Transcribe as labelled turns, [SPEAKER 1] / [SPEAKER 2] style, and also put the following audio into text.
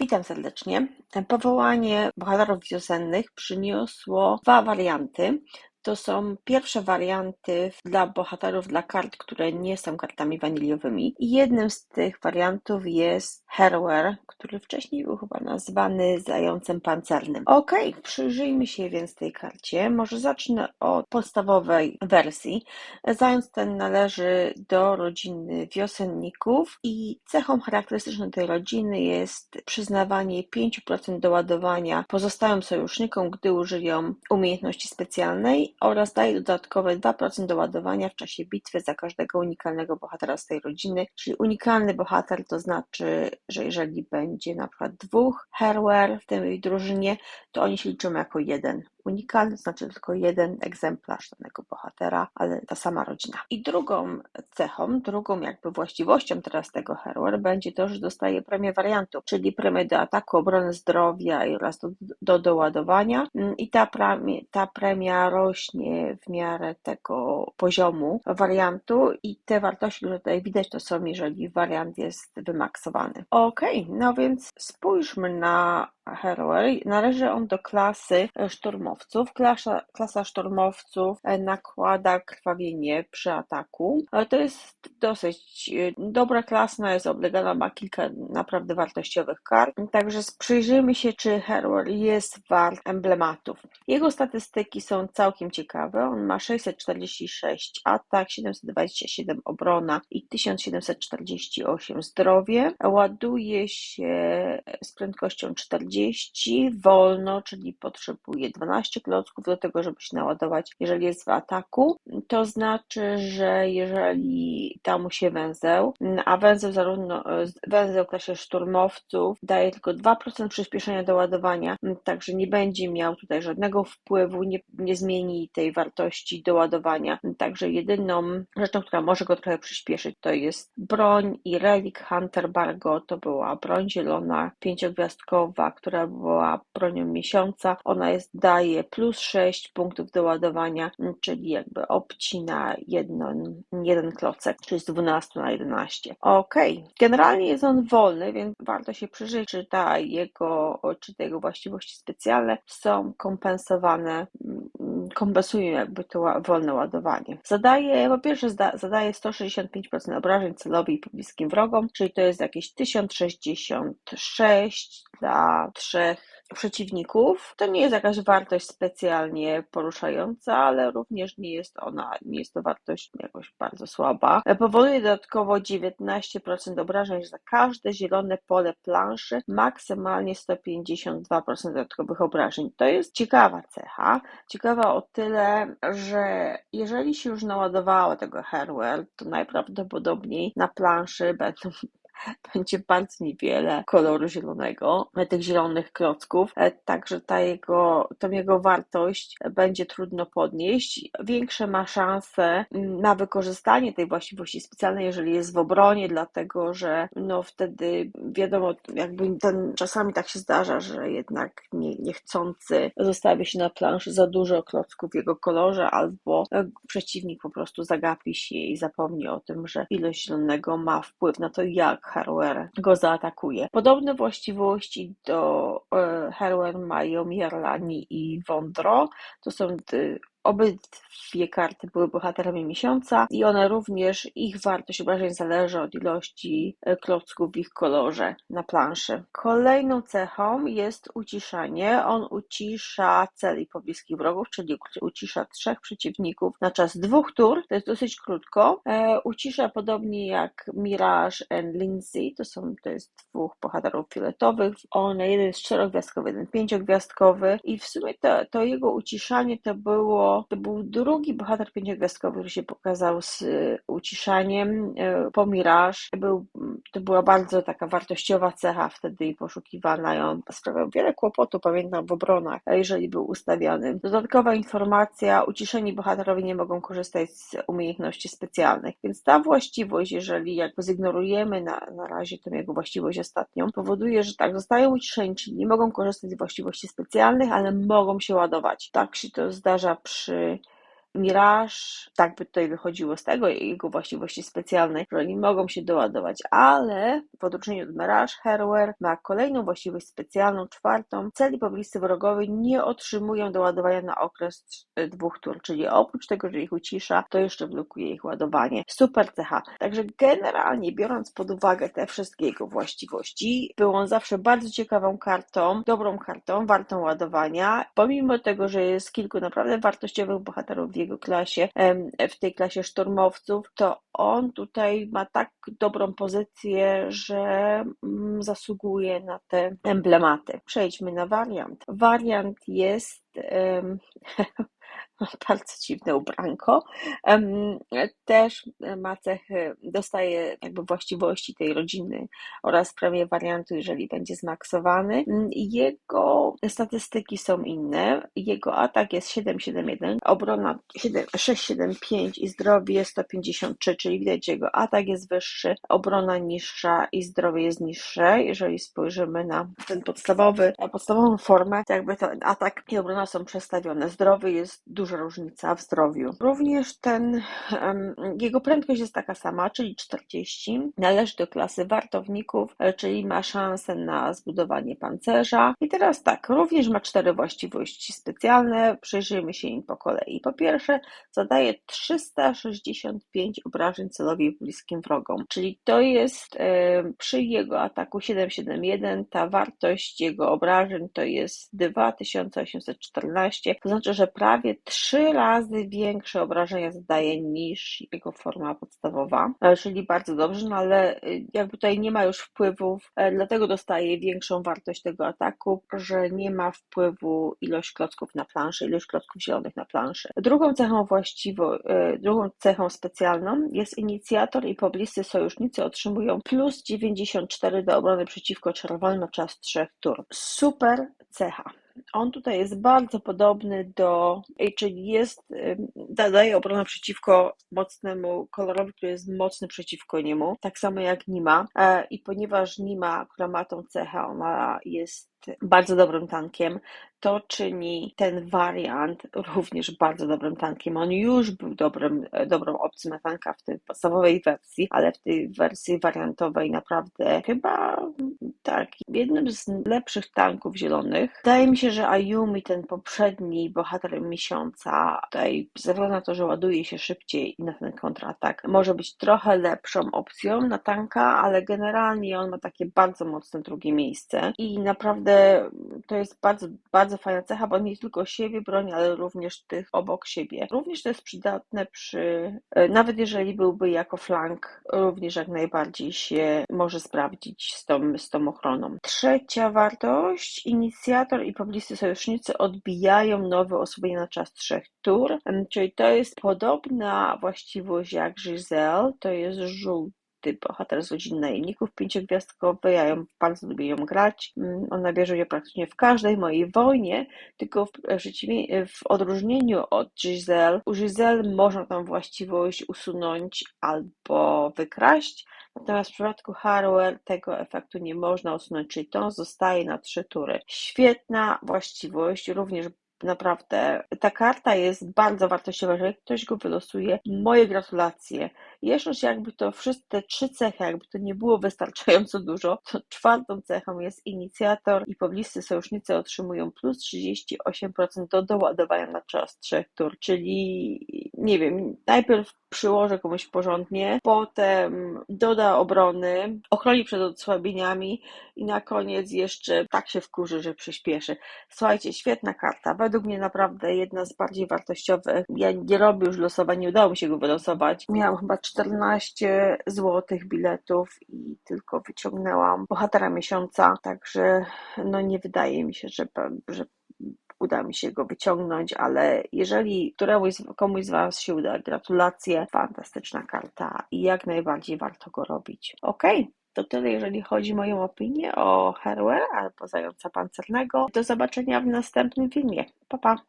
[SPEAKER 1] Witam serdecznie. Powołanie bohaterów wiosennych przyniosło dwa warianty. To są pierwsze warianty dla bohaterów, dla kart, które nie są kartami waniliowymi. I jednym z tych wariantów jest Herwer, który wcześniej był chyba nazwany zającem pancernym. Ok, przyjrzyjmy się więc tej karcie. Może zacznę od podstawowej wersji. Zając ten należy do rodziny wiosenników i cechą charakterystyczną tej rodziny jest przyznawanie 5% doładowania pozostałym sojusznikom, gdy użyją umiejętności specjalnej oraz daje dodatkowe 2% doładowania w czasie bitwy za każdego unikalnego bohatera z tej rodziny. Czyli unikalny bohater to znaczy, że jeżeli będzie na przykład dwóch Herwer w tej drużynie, to oni się liczą jako jeden. Unikalny znaczy tylko jeden egzemplarz danego bohatera, ale ta sama rodzina. I drugą cechą, drugą jakby właściwością teraz tego Herwer będzie to, że dostaje premię wariantu, czyli premię do ataku, obrony zdrowia oraz do, do doładowania. I ta premia, ta premia rośnie w miarę tego poziomu wariantu i te wartości, które tutaj widać, to są, jeżeli wariant jest wymaksowany. Ok, no więc spójrzmy na Herway. Należy on do klasy szturmowców. Klasa, klasa szturmowców e, nakłada krwawienie przy ataku. To jest dosyć e, dobra klasa, jest oblegana, ma kilka naprawdę wartościowych kart. Także przyjrzyjmy się, czy Herway jest wart emblematów. Jego statystyki są całkiem ciekawe. On ma 646 atak, 727 obrona i 1748 zdrowie. Ładuje się z prędkością 40 30 wolno, czyli potrzebuje 12 klocków do tego, żeby się naładować, jeżeli jest w ataku. To znaczy, że jeżeli da mu się węzeł, a węzeł zarówno węzeł w klasie szturmowców daje tylko 2% przyspieszenia do ładowania, także nie będzie miał tutaj żadnego wpływu, nie, nie zmieni tej wartości do ładowania. Także jedyną rzeczą, która może go trochę przyspieszyć, to jest broń i relik Hunter Bargo. To była broń zielona, pięciogwiazdkowa, która była bronią miesiąca. Ona jest, daje plus 6 punktów do ładowania, czyli jakby obcina jedno, jeden klocek, czyli z 12 na 11. Ok, generalnie jest on wolny, więc warto się przyjrzeć, czy ta jego, czy te jego właściwości specjalne są kompensowane kompensują jakby to wolne ładowanie. Zadaje, po pierwsze zadaje 165% obrażeń celowych i pobliskim wrogom, czyli to jest jakieś 1066 dla trzech przeciwników. To nie jest jakaś wartość specjalnie poruszająca, ale również nie jest ona, nie jest to wartość jakoś bardzo słaba. Powoduje dodatkowo 19% obrażeń za każde zielone pole planszy, maksymalnie 152% dodatkowych obrażeń. To jest ciekawa cecha. Ciekawa o tyle, że jeżeli się już naładowało tego Herwell, to najprawdopodobniej na planszy będą będzie bardzo niewiele koloru zielonego, tych zielonych klocków, e, także ta jego, tą jego wartość będzie trudno podnieść. Większe ma szanse mm, na wykorzystanie tej właściwości specjalnej, jeżeli jest w obronie, dlatego że no wtedy wiadomo, jakby ten, czasami tak się zdarza, że jednak nie, niechcący zostawia się na planszy za dużo klocków w jego kolorze, albo e, przeciwnik po prostu zagapi się i zapomni o tym, że ilość zielonego ma wpływ na to, jak Harwer go zaatakuje. Podobne właściwości do e, Harwer mają Jarlani i Wondro. To są Obydwie karty były bohaterami miesiąca i one również, ich wartość obrażeń zależy od ilości e, klocków w ich kolorze na planszy. Kolejną cechą jest uciszanie. On ucisza cel i pobliskich wrogów, czyli ucisza trzech przeciwników na czas dwóch tur, to jest dosyć krótko. E, ucisza podobnie jak Mirage and Lindsay, to są, to jest dwóch bohaterów fioletowych. One, jeden jest czterogwiazdkowy, jeden pięciogwiazdkowy i w sumie to, to jego uciszanie to było to był drugi bohater pięciogwiazdkowy, który się pokazał z e, uciszaniem. E, po Mirage był, to była bardzo taka wartościowa cecha wtedy i poszukiwana ją sprawiał wiele kłopotu, pamiętam, w obronach, jeżeli był ustawiony. Dodatkowa informacja, uciszeni bohaterowie nie mogą korzystać z umiejętności specjalnych, więc ta właściwość, jeżeli jakby zignorujemy na, na razie tę jego właściwość ostatnią, powoduje, że tak, zostają uciszeni, nie mogą korzystać z właściwości specjalnych, ale mogą się ładować. Tak się to zdarza przy przy Mirage, tak by tutaj wychodziło z tego jego właściwości specjalnej, że oni mogą się doładować, ale w odróżnieniu od Mirage, Hardware ma kolejną właściwość specjalną, czwartą. Celi pobliscy wrogowie nie otrzymują doładowania na okres dwóch tur, czyli oprócz tego, że ich ucisza, to jeszcze blokuje ich ładowanie. Super cecha. Także generalnie biorąc pod uwagę te wszystkie jego właściwości, był on zawsze bardzo ciekawą kartą, dobrą kartą, wartą ładowania, pomimo tego, że jest kilku naprawdę wartościowych bohaterów w jego klasie, w tej klasie szturmowców, to on tutaj ma tak dobrą pozycję, że mm, zasługuje na te emblematy. Przejdźmy na wariant. Wariant jest bardzo dziwne ubranko. Też ma cechy, dostaje jakby właściwości tej rodziny oraz premię wariantu, jeżeli będzie zmaksowany. Jego statystyki są inne. Jego atak jest 771, obrona 675 i zdrowie 153, czyli widać, że jego atak jest wyższy, obrona niższa i zdrowie jest niższe. Jeżeli spojrzymy na ten podstawowy, podstawową formę, to jakby to atak i obrona są przestawione. Zdrowie jest dużo duża różnica w zdrowiu. Również ten, jego prędkość jest taka sama, czyli 40. Należy do klasy wartowników, e, czyli ma szansę na zbudowanie pancerza. I teraz tak, również ma cztery właściwości specjalne. Przyjrzyjmy się im po kolei. Po pierwsze, zadaje 365 obrażeń celowi bliskim wrogom, czyli to jest przy jego ataku 771 ta wartość jego obrażeń to jest 2814, to znaczy, że prawie 3 trzy razy większe obrażenia zadaje niż jego forma podstawowa, e, czyli bardzo dobrze, no ale e, jakby tutaj nie ma już wpływów, e, dlatego dostaje większą wartość tego ataku, że nie ma wpływu ilość klocków na planszy, ilość klocków zielonych na planszy. Drugą cechą właściwą, drugą cechą specjalną jest inicjator i pobliscy sojusznicy otrzymują plus 94 do obrony przeciwko czerwonym czas trzech tur. Super cecha. On tutaj jest bardzo podobny do, czyli jest, daje obronę przeciwko mocnemu kolorowi, który jest mocny przeciwko niemu, tak samo jak Nima. E, I ponieważ Nima, która ma tą cechę, ona jest bardzo dobrym tankiem, to czyni ten wariant również bardzo dobrym tankiem. On już był dobrym, dobrą opcją na tanka w tej podstawowej wersji, ale w tej wersji wariantowej naprawdę chyba tak, jednym z lepszych tanków zielonych. Wydaje mi się, że Ayumi, ten poprzedni bohater miesiąca, tutaj ze względu na to, że ładuje się szybciej i na ten kontratak, może być trochę lepszą opcją na tanka, ale generalnie on ma takie bardzo mocne drugie miejsce i naprawdę to jest bardzo, bardzo fajna cecha, bo nie tylko siebie broni, ale również tych obok siebie. Również to jest przydatne przy, e, nawet jeżeli byłby jako flank, również jak najbardziej się może sprawdzić z tą, z tą ochroną. Trzecia wartość, inicjator i pobliscy sojusznicy odbijają nowe osłabienie na czas trzech tur, czyli to jest podobna właściwość jak Giselle, to jest żółty bohater z rodziny najemników pięciogwiazdkowej, ja ją bardzo lubię ją grać. Mm, ona bierze udział praktycznie w każdej mojej wojnie, tylko w, w odróżnieniu od Giselle, u Giselle można tą właściwość usunąć albo wykraść, Natomiast w przypadku hardware tego efektu nie można usunąć, czyli to zostaje na trzy tury. Świetna właściwość, również naprawdę ta karta jest bardzo wartościowa, jeżeli ktoś go wylosuje. Moje gratulacje. Jeszcze jakby to wszystkie trzy cechy, jakby to nie było wystarczająco dużo, to czwartą cechą jest inicjator i pobliscy sojusznicy otrzymują plus 38% do doładowania na czas trzech tur, czyli nie wiem, najpierw przyłożę komuś porządnie, potem doda obrony, ochroni przed osłabieniami i na koniec jeszcze tak się wkurzy, że przyspieszy. Słuchajcie, świetna karta. Według mnie naprawdę jedna z bardziej wartościowych. Ja nie robię już losowania, nie udało mi się go wylosować. Miałam chyba 14 złotych biletów i tylko wyciągnęłam bohatera miesiąca, także no nie wydaje mi się, że, że uda mi się go wyciągnąć, ale jeżeli któremuś, komuś z Was się uda, gratulacje, fantastyczna karta i jak najbardziej warto go robić. Ok, to tyle, jeżeli chodzi o moją opinię o Herwell albo Zająca Pancernego. Do zobaczenia w następnym filmie. Pa, pa!